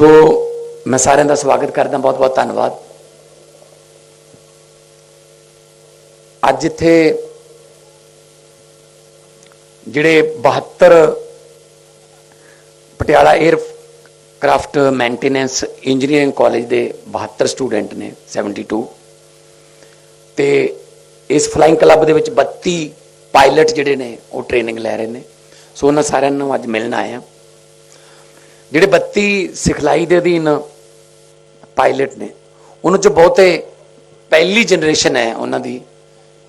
ਸੋ ਮੈਂ ਸਾਰਿਆਂ ਦਾ ਸਵਾਗਤ ਕਰਦਾ ਬਹੁਤ ਬਹੁਤ ਧੰਨਵਾਦ। ਅੱਜ ਇੱਥੇ ਜਿਹੜੇ 72 Patiala aircraft maintenance engineering college ਦੇ 72 ਸਟੂਡੈਂਟ ਨੇ 72 ਤੇ ਇਸ ਫਲਾਈਂਗ ਕਲੱਬ ਦੇ ਵਿੱਚ 32 ਪਾਇਲਟ ਜਿਹੜੇ ਨੇ, ਉਹ ਟ੍ਰੇਨਿੰਗ ਲੈ ਰਹੇ ਨੇ। ਸੋ ਉਹਨਾਂ ਸਾਰਿਆਂ ਨੂੰ ਅੱਜ ਮਿਲਣ ਆਏ ਆ ਜਿਹੜੇ 32 ਸਿਖਲਾਈ ਦੇ ਅਧੀਨ ਪਾਇਲਟ ਨੇ, ਉਹਨਾਂ ਚ ਬਹੁਤੇ ਪਹਿਲੀ ਜਨਰੇਸ਼ਨ ਹੈ ਉਹਨਾਂ ਦੀ,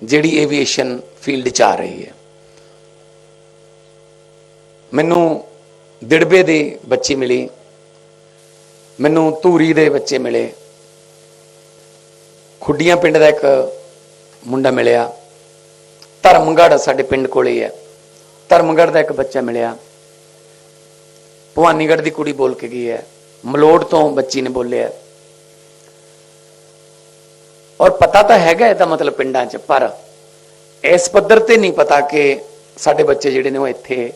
ਜਿਹੜੀ ਏਵੀਏਸ਼ਨ ਫੀਲਡ ਚ ਆ ਰਹੀ ਹੈ। ਮੈਨੂੰ ਦਿੜਬੇ ਦੇ ਬੱਚੇ ਮਿਲੇ, ਮੈਨੂੰ ਧੂਰੀ ਦੇ ਬੱਚੇ ਮਿਲੇ, ਖੁੱਡੀਆਂ ਪਿੰਡ ਦਾ ਇੱਕ ਮੁੰਡਾ ਮਿਲਿਆ, ਧਰਮਗੜ੍ਹ ਸਾਡੇ ਪਿੰਡ ਕੋਲੇ ਹੀ ਹੈ, ਧਰਮਗੜ੍ਹ ਦਾ ਇੱਕ ਬੱਚਾ ਮਿਲਿਆ। ਭਵਾਨੀਗੜ੍ਹ ਦੀ ਕੁੜੀ ਬੋਲ ਕੇ ਗਈ ਹੈ। ਮਲੋੜ ਤੋਂ ਬੱਚੀ ਨੇ ਬੋਲਿਆ। ਔਰ ਪਤਾ ਤਾਂ ਹੈਗਾ ਇਹਦਾ ਮਤਲਬ ਪਿੰਡਾਂ 'ਚ, ਪਰ ਇਸ ਪੱਧਰ ਤੇ ਨਹੀਂ ਪਤਾ ਕਿ ਸਾਡੇ ਬੱਚੇ ਜਿਹੜੇ ਨੇ ਉਹ ਇੱਥੇ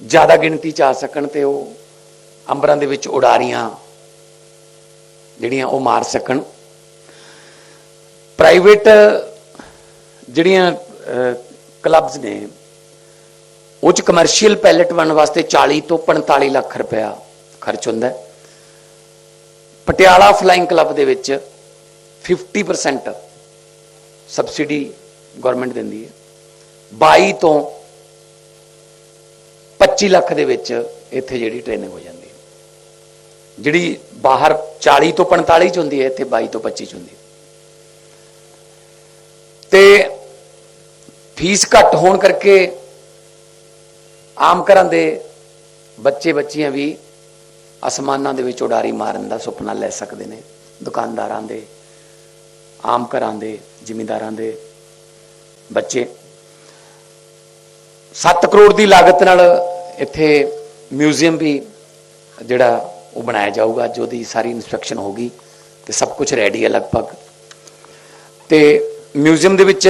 ਜ਼ਿਆਦਾ ਗਿਣਤੀ 'ਚ ਆ ਸਕਣ ਤੇ ਉਹ ਅੰਬਰਾਂ ਦੇ ਵਿੱਚ ਉਡਾਰੀਆਂ ਜਿਹੜੀਆਂ ਉਹ ਮਾਰ ਸਕਣ। ਪ੍ਰਾਈਵੇਟ ਜਿਹੜੀਆਂ ਕਲੱਬਸ ਨੇ ਉਹ ਚ ਕਮਰਸ਼ੀਅਲ ਪੈਲਟ ਬਣਨ ਵਾਸਤੇ 40 ਤੋਂ 45 ਲੱਖ ਰੁਪਇਆ ਖਰਚ ਹੁੰਦਾ ਪਟਿਆਲਾ ਫਲਾਈਂਗ ਕਲੱਬ ਦੇ ਵਿੱਚ 50% ਸਬਸਿਡੀ ਗਵਰਨਮੈਂਟ ਦਿੰਦੀ ਹੈ। 22 ਤੋਂ 25 ਲੱਖ ਦੇ ਵਿੱਚ ਇੱਥੇ ਜਿਹੜੀ ਟ੍ਰੇਨਿੰਗ ਹੋ ਜਾਂਦੀ ਹੈ। ਜਿਹੜੀ ਬਾਹਰ 40 ਤੋਂ 45 ਚ ਹੁੰਦੀ ਹੈ, ਇੱਥੇ 22 ਤੋਂ 25 ਚ ਹੁੰਦੀ ਹੈ। ਤੇ ਫੀਸ ਘੱਟ ਹੋਣ ਕਰਕੇ ਆਮ ਘਰਾਂ ਦੇ ਬੱਚੇ ਬੱਚੀਆਂ ਵੀ ਅਸਮਾਨਾਂ ਦੇ ਵਿੱਚ ਉਡਾਰੀ ਮਾਰਨ ਦਾ ਸੁਪਨਾ ਲੈ ਸਕਦੇ ਨੇ। ਦੁਕਾਨਦਾਰਾਂ ਦੇ, ਆਮ ਘਰਾਂ ਦੇ, ਜ਼ਿਮੀਂਦਾਰਾਂ ਦੇ ਬੱਚੇ। 7 ਕਰੋੜ ਦੀ ਲਾਗਤ ਨਾਲ ਇੱਥੇ ਮਿਊਜ਼ੀਅਮ ਵੀ ਜਿਹੜਾ ਉਹ ਬਣਾਇਆ ਜਾਊਗਾ ਜੋ ਦੀ ਸਾਰੀ ਇਨਸਟਰਕਸ਼ਨ ਹੋਗੀ ਤੇ ਸਭ ਕੁਝ ਰੈਡੀ ਹੈ ਲਗਭਗ। ਤੇ ਮਿਊਜ਼ੀਅਮ ਦੇ ਵਿੱਚ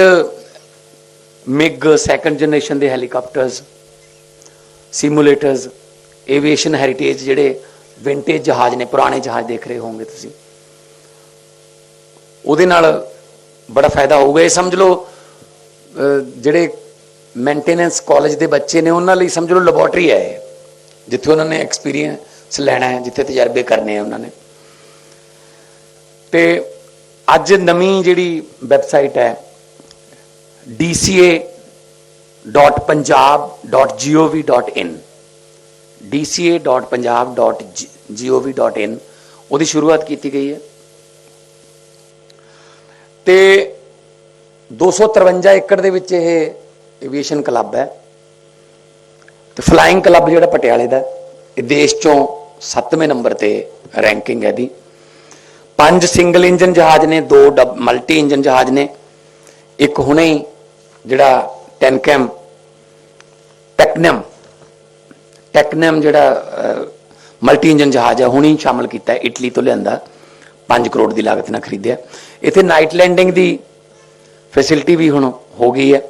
ਮਿਗ ਸੈਕੰਡ ਜਨਰੇਸ਼ਨ ਦੇ ਹੈਲੀਕਾਪਟਰਸ ਸਿਮੂਲੇਟਰਸ ਏਵੀਏਸ਼ਨ ਹੈਰੀਟੇਜ ਜਿਹੜੇ ਵਿੰਟੇਜ ਜਹਾਜ਼ ਨੇ ਪੁਰਾਣੇ ਜਹਾਜ਼ ਦੇਖ ਰਹੇ ਹੋਵੋਗੇ ਤੁਸੀਂ। ਉਹਦੇ ਨਾਲ ਬੜਾ ਫਾਇਦਾ ਹੋਊਗਾ। ਇਹ ਸਮਝ ਲਓ ਜਿਹੜੇ ਮੇਨਟੇਨੈਂਸ ਕਾਲਜ ਦੇ ਬੱਚੇ ਨੇ ਉਹਨਾਂ ਲਈ ਸਮਝ ਲਓ ਲੈਬੋਰਟਰੀ ਹੈ ਇਹ, ਜਿੱਥੇ ਉਹਨਾਂ ਨੇ ਐਕਸਪੀਰੀਅੰਸ ਲੈਣਾ ਹੈ ਜਿੱਥੇ ਤਜਰਬੇ ਕਰਨੇ ਆ ਉਹਨਾਂ ਨੇ। ਤੇ ਅੱਜ ਨਵੀਂ ਜਿਹੜੀ ਵੈਬਸਾਈਟ ਹੈ dca.punjab.gov.in dca.punjab.gov.in ਉਹਦੀ ਸ਼ੁਰੂਆਤ ਕੀਤੀ ਗਈ ਹੈ। ਤੇ 253 ਏਕੜ ਦੇ ਵਿੱਚ ਇਹ ਏਵੀਏਸ਼ਨ ਕਲੱਬ ਹੈ। ਤੇ ਫਲਾਈਂਗ ਕਲੱਬ ਜਿਹੜਾ ਪਟਿਆਲੇ ਦਾ ਇਹ ਦੇਸ਼ ਚੋਂ 7ਵੇਂ ਨੰਬਰ ਤੇ ਰੈਂਕਿੰਗ ਹੈ ਦੀ ਪੰਜ ਸਿੰਗਲ ਇੰਜਨ ਜਹਾਜ਼ ਨੇ, ਦੋ ਮਲਟੀ ਇੰਜਨ ਜਹਾਜ਼ ਨੇ। ਇੱਕ ਹੁਣੇ ਜਿਹੜਾ ਟੈਨਕੈਮ, ਟੈਕਨਮ ਟੈਕਨਮ ਜਿਹੜਾ ਮਲਟੀ ਇੰਜਨ ਜਹਾਜ਼ ਹੈ ਹੁਣੀ ਸ਼ਾਮਲ ਕੀਤਾ ਹੈ, ਇਟਲੀ ਤੋਂ ਲਿਆਂਦਾ 5 ਕਰੋੜ ਦੀ ਲਾਗਤ ਨਾਲ ਖਰੀਦਿਆ। ਇੱਥੇ ਨਾਈਟ ਲੈਂਡਿੰਗ ਦੀ ਫੈਸਿਲਿਟੀ ਵੀ ਹੁਣ ਹੋ ਗਈ ਹੈ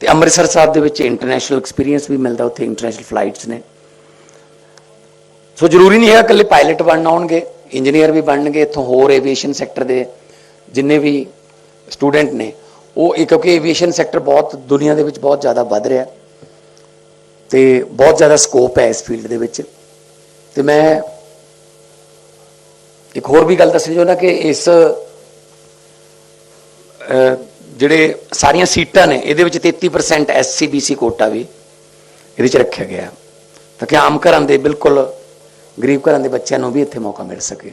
ਤੇ ਅੰਮ੍ਰਿਤਸਰ ਸਾਹਿਬ ਦੇ ਵਿੱਚ ਇੰਟਰਨੈਸ਼ਨਲ ਐਕਸਪੀਰੀਅੰਸ ਵੀ ਮਿਲਦਾ, ਉੱਥੇ ਇੰਟਰਨੈਸ਼ਨਲ ਫਲਾਈਟਸ ਨੇ। ਸੋ ਜ਼ਰੂਰੀ ਨਹੀਂ ਹੈ ਇਕੱਲੇ ਪਾਇਲਟ ਬਣਨਾ ਆਉਣਗੇ ਇੰਜੀਨੀਅਰ ਵੀ ਬਣਨਗੇ, ਇੱਥੋਂ ਹੋਰ ਐਵੀਏਸ਼ਨ ਸੈਕਟਰ ਦੇ ਜਿੰਨੇ ਵੀ ਸਟੂਡੈਂਟ ਨੇ ਉਹ ਇਹ ਕਿਉਂਕਿ ਏਵੀਏਸ਼ਨ ਸੈਕਟਰ ਬਹੁਤ ਦੁਨੀਆ ਦੇ ਵਿੱਚ ਬਹੁਤ ਜ਼ਿਆਦਾ ਵੱਧ ਰਿਹਾ ਤੇ ਬਹੁਤ ਜ਼ਿਆਦਾ ਸਕੋਪ ਹੈ ਇਸ ਫੀਲਡ ਦੇ ਵਿੱਚ। ਤੇ ਮੈਂ ਇੱਕ ਹੋਰ ਵੀ ਗੱਲ ਦੱਸਣੀ ਚਾਹੁੰਦਾ ਕਿ ਇਸ ਜਿਹੜੇ ਸਾਰੀਆਂ ਸੀਟਾਂ ਨੇ, ਇਹਦੇ ਵਿੱਚ 33% ਐਸਸੀਬੀਸੀ ਕੋਟਾ ਵੀ ਇਹਦੇ ਚ ਰੱਖਿਆ ਗਿਆ। ਤਾਂ ਕਿ ਆਮ ਘਰਾਂ ਦੇ ਬਿਲਕੁਲ ਗਰੀਬ ਘਰਾਂ ਦੇ ਬੱਚਿਆਂ ਨੂੰ ਵੀ ਇੱਥੇ ਮੌਕਾ ਮਿਲ ਸਕੇ।